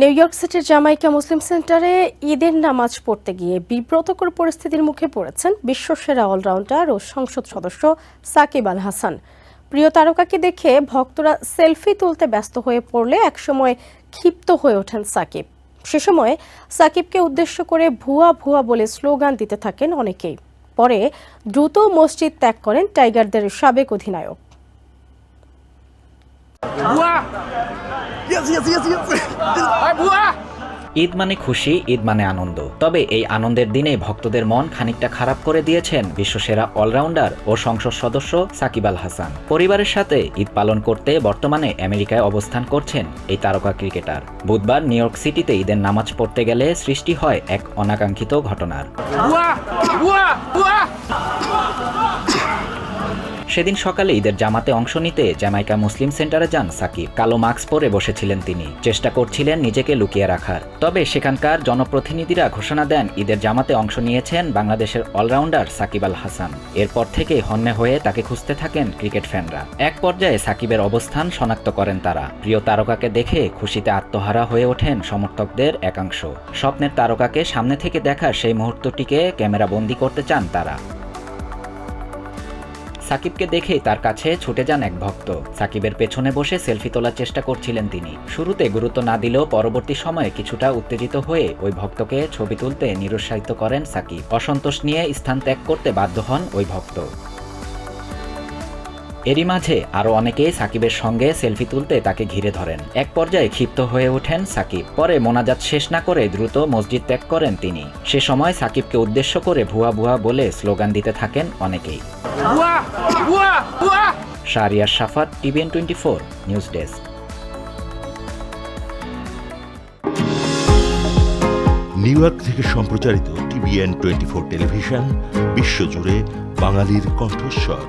New York সিটির Jamaica মুসলিম সেন্টারে ঈদের নামাজ পড়তে গিয়ে বিব্রতকর পরিস্থিতির মুখে পড়েছেন বিশ্বসেরা অলরাউন্ডার ও সংসদ সদস্য সাকিব আল হাসান। প্রিয় তারকাকে দেখে ভক্তরা সেলফি তুলতে ব্যস্ত হয়ে পড়লে একসময় ক্ষিপ্ত হয়ে ওঠেন সাকিব। সে সময় সাকিবকে উদ্দেশ্য করে ভুয়া ভুয়া বলে স্লোগান দিতে থাকেন অনেকেই। পরে দ্রুত মসজিদ ত্যাগ করেন টাইগারদের সাবেক অধিনায়ক। ঈদ মানে খুশি ঈদ মানে আনন্দ। তবে এই আনন্দের দিনে ভক্তদের মন খানিকটা খারাপ করে দিয়েছেন বিশ্বসেরা অলরাউন্ডার ও সংসদ সদস্য সাকিব আল হাসান। পরিবারের সাথে ঈদ পালন করতে বর্তমানে আমেরিকায় অবস্থান করছেন এই তারকা ক্রিকেটার। বুধবার নিউ ইয়র্ক সিটিতে ঈদের নামাজ পড়তে গেলে সৃষ্টি হয় এক অনাকাঙ্ক্ষিত ঘটনার। সেদিন সকালে ঈদের জামাতে অংশ নিতে জ্যামাইকা মুসলিম সেন্টারে যান সাকিব। কালো মাস্ক পরে বসেছিলেন তিনি। চেষ্টা করছিলেন নিজেকে লুকিয়ে রাখার। তবে সেখানকার জনপ্রতিনিধিরা ঘোষণা দেন, ঈদের জামাতে অংশ নিয়েছেন বাংলাদেশের অলরাউন্ডার সাকিব আল হাসান। এরপর থেকে হন্যে হয়ে তাকে খুঁজতে থাকেন ক্রিকেট ফ্যানরা। এক পর্যায়ে সাকিবের অবস্থান শনাক্ত করেন তারা। প্রিয় তারকাকে দেখে খুশিতে আত্মহারা হয়ে ওঠেন সমর্থকদের একাংশ। স্বপ্নের তারকাকে সামনে থেকে দেখার সেই মুহূর্তটিকে ক্যামেরা বন্দি করতে চান তারা। সাকিবকে দেখেই তার কাছে ছুটে যান এক ভক্ত। সাকিবের পেছনে বসে সেলফি তোলার চেষ্টা করছিলেন তিনি। শুরুতে গুরুত্ব না দিলেও পরবর্তী সময়ে কিছুটা উত্তেজিত হয়ে ওই ভক্তকে ছবি তুলতে নিরুৎসাহিত করেন সাকিব। অসন্তোষ নিয়ে স্থান ত্যাগ করতে বাধ্য হন ওই ভক্ত। এরই মাঝে আরও অনেকেই সাকিবের সঙ্গে সেলফি তুলতে তাকে ঘিরে ধরেন। এক পর্যায়ে ক্ষিপ্ত হয়ে ওঠেন সাকিব। পরে মোনাজাত শেষ না করে দ্রুত মসজিদ ত্যাগ করেন তিনি। সে সময় সাকিবকে উদ্দেশ্য করে ভুয়া ভুয়া বলে স্লোগান দিতে থাকেন অনেকেই। Shahriar Safat TVN twenty four news desk. New York থেকে সম্প্রচারিত টিভিএন টোয়েন্টি ফোর টেলিভিশন বিশ্বজুড়ে বাঙালির কণ্ঠস্বর।